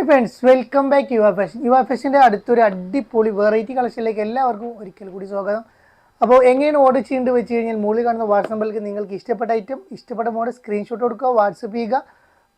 Hi friends welcome back Yuva fashion Yuva ഫാഷന്റെ അടുത്തൊരു അടിപൊളി variety കളക്ഷനിലേക്ക് എല്ലാവർക്കും ഒരിക്കൽ കൂടി സ്വാഗതം. അപ്പോൾ എങ്ങനെയാണ് ഓർഡർ ചെയ്യേണ്ടത് വെച്ച് കഴിഞ്ഞാൽ മുകളിൽ കാണുന്ന വാട്സ് നമ്പറിലേക്ക് നിങ്ങൾക്ക് ഇഷ്ടപ്പെട്ട ഐറ്റം ഇഷ്ടപ്പെട്ട മോഡൽ സ്ക്രീൻഷോട്ട് കൊടുക്കുക വാട്സപ്പ് ചെയ്യുക.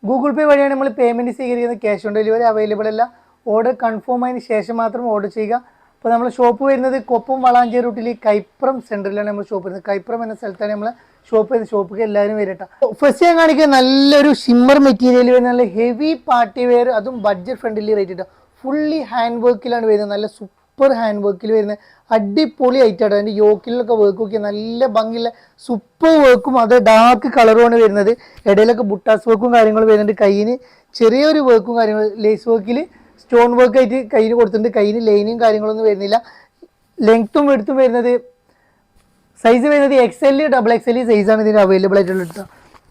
ഗൂഗിൾ പേ വഴിയാണ് നമ്മൾ പേയ്മെന്റ് സ്വീകരിക്കുന്നത് ക്യാഷ് ഓൺ ഡെലിവറി അവൈലബിൾ അല്ല. ഓർഡർ കൺഫേം ആയതിനു ശേഷം മാത്രം ഓർഡർ ചെയ്യുക. അപ്പോൾ നമ്മൾ ഷോപ്പ് വരുന്നത് കൊപ്പം വളാഞ്ചേരി റൂട്ടിൽ കൈപ്രം സെന്ററിലാണ് നമ്മൾ ഷോപ്പ് വരുന്നത്. കൈപ്രം എന്ന സ്ഥലത്താണ് നമ്മൾ ഷോപ്പ് ഷോപ്പിലേക്ക് എല്ലാവരും വരട്ടെ. ഫസ്റ്റ് ഞാൻ കാണിക്കുക നല്ലൊരു ഷിമ്മർ മെറ്റീരിയൽ വരുന്ന നല്ല ഹെവി പാർട്ടി വെയർ അതും ബഡ്ജറ്റ് ഫ്രണ്ട്ലി റേറ്റ് ഇട്ടാ. ഫുള്ളി ഹാൻഡ് വർക്കിലാണ് വരുന്നത്. നല്ല സൂപ്പർ ഹാൻഡ് വർക്കിൽ വരുന്നത് അടിപൊളി ആയിട്ടാണ് അതിന്റെ യോക്കിലൊക്കെ വർക്ക് നോക്കിയ നല്ല ഭംഗിയുള്ള സൂപ്പർ വർക്കും അത് ഡാർക്ക് കളറുമാണ് വരുന്നത്. ഇടയിലൊക്കെ ബുട്ടാസ് വർക്കും കാര്യങ്ങളും വരുന്നുണ്ട്. കയ്യിന് ചെറിയൊരു വർക്കും കാര്യങ്ങളും ലേസ് വർക്കിൽ സ്റ്റോൺ വർക്ക് ആയിട്ട് കയ്യിൽ കൊടുത്തിട്ടുണ്ട്. കയ്യിൽ ലൈനും കാര്യങ്ങളൊന്നും വരുന്നില്ല. ലെങ്ത്തും എടുത്തും വരുന്നത് സൈസ് വരുന്നത് X L double X L സൈസാണ് ഇതിന് അവൈലബിൾ ആയിട്ടുള്ള കേട്ടോ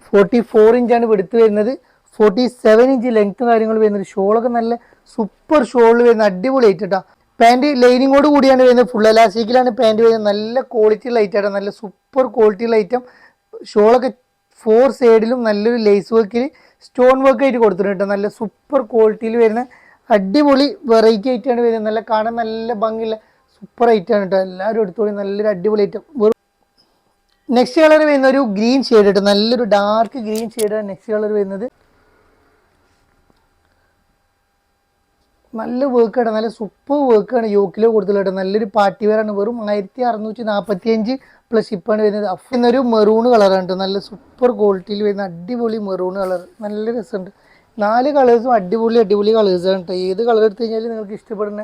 ഫോർട്ടി ഫോർ ഇഞ്ചാണ് വെടുത്ത് വരുന്നത്. ഫോർട്ടി സെവൻ ഇഞ്ച് ലെങ്ത് കാര്യങ്ങളും വരുന്നത്. ഷോളൊക്കെ നല്ല സൂപ്പർ ഷോളിൽ വരുന്ന അടിപൊളി ആയിട്ട് കേട്ടോ പാന്റ് ലൈനിങ്ങോട് കൂടിയാണ് വരുന്നത്. ഫുൾ എലാസ്റ്റിക്കിലാണ് പാന്റ് വരുന്നത്. നല്ല ക്വാളിറ്റി ഉള്ള ഐറ്റം നല്ല സൂപ്പർ ക്വാളിറ്റി ഉള്ള ഐറ്റം ഷോളൊക്കെ ഫോർ സൈഡിലും നല്ലൊരു ലേസ് വർക്കിൽ സ്റ്റോൺ വർക്ക് ആയിട്ട് കൊടുത്തിട്ടുണ്ട് നല്ല സൂപ്പർ ക്വാളിറ്റിയിൽ വരുന്ന അടിപൊളി വെറൈറ്റി ആയിട്ടാണ് വരുന്നത്. നല്ല കാണാൻ നല്ല ഭംഗിയുള്ള സൂപ്പർ ഐറ്റാണ് കേട്ടോ എല്ലാവരും എടുത്തോളി നല്ലൊരു അടിപൊളി ഐറ്റം നെക്സ്റ്റ് കളർ വരുന്ന ഒരു ഗ്രീൻ ഷെയ്ഡ് കേട്ടോ നല്ലൊരു ഡാർക്ക് ഗ്രീൻ ഷെയ്ഡാണ് നെക്സ്റ്റ് കളർ വരുന്നത്. നല്ല വർക്കാണ് നല്ല സൂപ്പർ വർക്കാണ് യോക്കിലോ കൊടുത്തുള്ളത് നല്ലൊരു പാർട്ടി വെയറാണ് വെറും ആയിരത്തി അറുന്നൂറ്റി നാൽപ്പത്തി അഞ്ച് പ്ലസ് ഷിപ്പാണ് വരുന്നത് അഫിന്നൊരു മെറൂൺ കളറാണ് കേട്ടോ നല്ല സൂപ്പർ ക്വാളിറ്റിയിൽ വരുന്ന അടിപൊളി മെറൂൺ കളർ നല്ല രസമുണ്ട്. നാല് കളേഴ്സും അടിപൊളി അടിപൊളി കളേഴ്സാണ് കേട്ടോ ഏത് കളർ എടുത്തു കഴിഞ്ഞാലും നിങ്ങൾക്ക് ഇഷ്ടപ്പെടുന്ന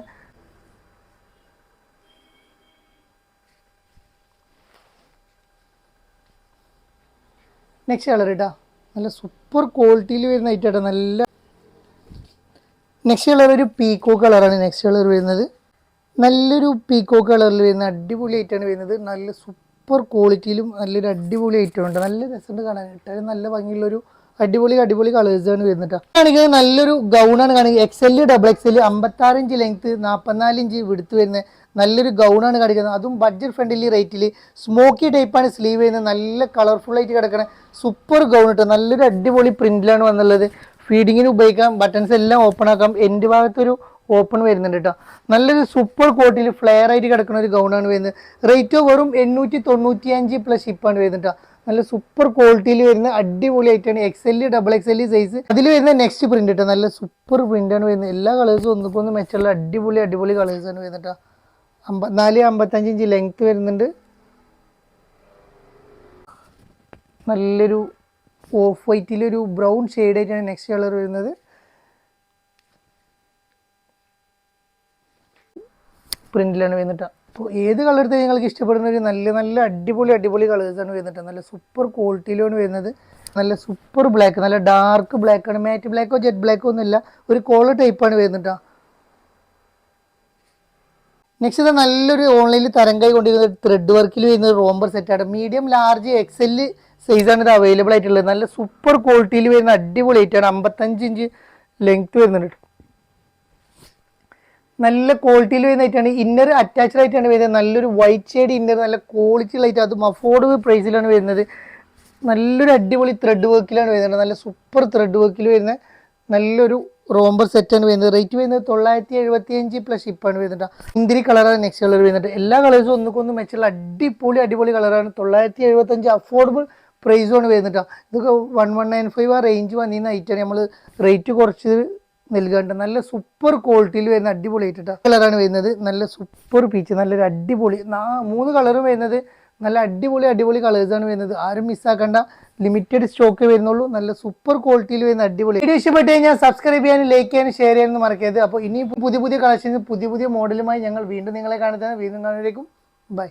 നെക്സ്റ്റ് കളർ കേട്ടോ നല്ല സൂപ്പർ ക്വാളിറ്റിയിൽ വരുന്ന ഐറ്റം കേട്ടോ നല്ല നെക്സ്റ്റ് കളർ ഒരു പീക്കോ കളറാണ് നെക്സ്റ്റ് കളർ വരുന്നത്. നല്ലൊരു പീക്കോ കളറിൽ വരുന്ന അടിപൊളി ഐറ്റമാണ് വരുന്നത്. നല്ല സൂപ്പർ ക്വാളിറ്റിയിലും നല്ലൊരു അടിപൊളി ഐറ്റം ഉണ്ട്. നല്ല രസമുണ്ട് കാണാനായിട്ട് നല്ല ഭംഗിയുള്ളൊരു അടിപൊളി അടിപൊളി കളേഴ്സാണ് വരുന്നത് കാണിക്കുന്നത് നല്ലൊരു ഗൗണാണ് കാണിക്കുന്നത് X L double X L അമ്പത്താറ് ഇഞ്ച് ലെങ്ത് നാൽപ്പത്തിനാല് ഇഞ്ച് വിടുത്ത് വരുന്ന നല്ലൊരു ഗൗൺ ആണ് കാണിക്കുന്നത്. അതും ബഡ്ജറ്റ് ഫ്രണ്ട്ലി റേറ്റിൽ സ്മോക്കി ടൈപ്പാണ് സ്ലീവ് ചെയ്യുന്നത് നല്ല കളർഫുൾ ആയിട്ട് കിടക്കണ സൂപ്പർ ഗൗൺ ഇട്ട് നല്ലൊരു അടിപൊളി പ്രിന്റിലാണ് വന്നുള്ളത്. ഫീഡിങ്ങിന് ഉപയോഗിക്കാം. ബട്ടൺസ് എല്ലാം ഓപ്പൺ ആക്കാം. എന്റെ ഭാഗത്തൊരു ഓപ്പൺ വരുന്നുണ്ട് കേട്ടോ നല്ലൊരു സൂപ്പർ ക്വാളിറ്റിയിൽ ഫ്ലെയർ ആയിട്ട് കിടക്കുന്ന ഒരു ഗൗണാണ് വരുന്നത്. റേറ്റോ വെറും എണ്ണൂറ്റി തൊണ്ണൂറ്റി അഞ്ച് പ്ലസ് ഷിപ്പാണ് വരുന്നത് കേട്ടോ നല്ല സൂപ്പർ ക്വാളിറ്റിയിൽ വരുന്ന അടിപൊളി ആയിട്ടാണ് X L double X L size അതിൽ വരുന്ന നെക്സ്റ്റ് പ്രിന്റ് കേട്ടോ നല്ല സൂപ്പർ പ്രിന്റാണ് വരുന്നത്. എല്ലാ കളേഴ്സും ഒന്നുകൊന്ന് മെച്ചുള്ള അടിപൊളി അടിപൊളി കളേഴ്സാണ് വരുന്നത് അമ്പത്തിനാല് അമ്പത്തഞ്ച് ഇഞ്ച് ലെങ്ത് വരുന്നുണ്ട്. നല്ലൊരു ഓഫ് വൈറ്റിലൊരു ബ്രൗൺ ഷെയ്ഡായിട്ടാണ് നെക്സ്റ്റ് കളർ വരുന്നത്. പ്രിന്റിലാണ് വരുന്നിട്ട് അപ്പോൾ ഏത് കളർ എടുത്താൽ നിങ്ങൾക്ക് ഇഷ്ടപ്പെടുന്ന ഒരു നല്ല നല്ല അടിപൊളി അടിപൊളി കളേഴ്സാണ് വരുന്നത്. നല്ല സൂപ്പർ ക്വാളിറ്റിയിലാണ് വരുന്നത്. നല്ല സൂപ്പർ ബ്ലാക്ക് നല്ല ഡാർക്ക് ബ്ലാക്ക് ആണ്. മാറ്റ് ബ്ലാക്കോ ജെറ്റ് ബ്ലാക്കോ ഒന്നുമില്ല. ഒരു കോളർ ടൈപ്പാണ് വരുന്നത് നെക്സ്റ്റ് ഇത് നല്ലൊരു ഓൺലൈനിൽ തരം കൈ കൊണ്ടിരുന്ന ത്രെഡ് വർക്കിൽ വരുന്ന റോംബർ സെറ്റാണ് മീഡിയം ലാർജ് എക്സെൽ സൈസാണ് ഇത് അവൈലബിൾ ആയിട്ടുള്ളത്. നല്ല സൂപ്പർ ക്വാളിറ്റിയിൽ വരുന്ന അടിപൊളി ആയിട്ടാണ് അമ്പത്തഞ്ച് ഇഞ്ച് ലെങ്ത് വരുന്നുണ്ട് നല്ല ക്വാളിറ്റിയിൽ വരുന്ന ഐറ്റാണ് ഇന്നർ അറ്റാച്ച്ഡ് ആയിട്ടാണ് വരുന്നത്. നല്ലൊരു വൈറ്റ് ഷെയ്ഡ് ഇന്നർ നല്ല ക്വാളിറ്റി ഐറ്റം അതും അഫോർഡബിൾ പ്രൈസിലാണ് വരുന്നത്. നല്ലൊരു അടിപൊളി ത്രെഡ് വർക്കിലാണ് വരുന്നത്. നല്ല സൂപ്പർ ത്രെഡ് വർക്കിൽ വരുന്ന നല്ലൊരു റോംബർ സെറ്റാണ് വരുന്നത്. റേറ്റ് വരുന്നത് തൊള്ളായിരത്തി എഴുപത്തി അഞ്ച് പ്ലസ് ഇപ്പാണ് വരുന്നത് മുന്തിരി കളറാണ് നെക്സ്റ്റ് കളർ വരുന്നത് എല്ലാ കളേഴ്സും ഒന്നുകൊന്നും മെച്ചുള്ള അടിപൊളി അടിപൊളി കളറാണ് തൊള്ളായിരത്തി എഴുപത്തി അഞ്ച് അഫോർഡബിൾ പ്രൈസുമാണ് വരുന്നത് ഇതൊക്കെ വൺ വൺ നയൻ ഫൈവ് ആ റേഞ്ച് വന്നിരുന്ന ഐറ്റാണ് നമ്മൾ റേറ്റ് കുറച്ച് നൽകാണ്ട്. നല്ല സൂപ്പർ ക്വാളിറ്റിയിൽ വരുന്ന അടിപൊളി ആയിട്ടാ കളറാണ് വരുന്നത്. നല്ല സൂപ്പർ പീച്ച് നല്ലൊരു അടിപൊളി മൂന്ന് കളറും വരുന്നത്. നല്ല അടിപൊളി അടിപൊളി കളേഴ്സാണ് വരുന്നത്. ആരും മിസ്സാക്കണ്ട ലിമിറ്റഡ് സ്റ്റോക്ക് വരുന്നുള്ളൂ. നല്ല സൂപ്പർ ക്വാളിറ്റിയിൽ വരുന്ന അടിപൊളി. വീഡിയോ ഇഷ്ടപ്പെട്ട് കഴിഞ്ഞാൽ സബ്സ്ക്രൈബ് ചെയ്യാനും ലൈക്ക് ചെയ്യാനും ഷെയർ ചെയ്യാനും മറക്കരുത്. അപ്പോൾ ഇനി പുതിയ പുതിയ കളക്ഷൻസ് പുതിയ പുതിയ മോഡലുമായി ഞങ്ങൾ വീണ്ടും നിങ്ങളെ കാണുന്നതാണ്. വീണ്ടും കാണുന്നതിലേക്കും ബൈ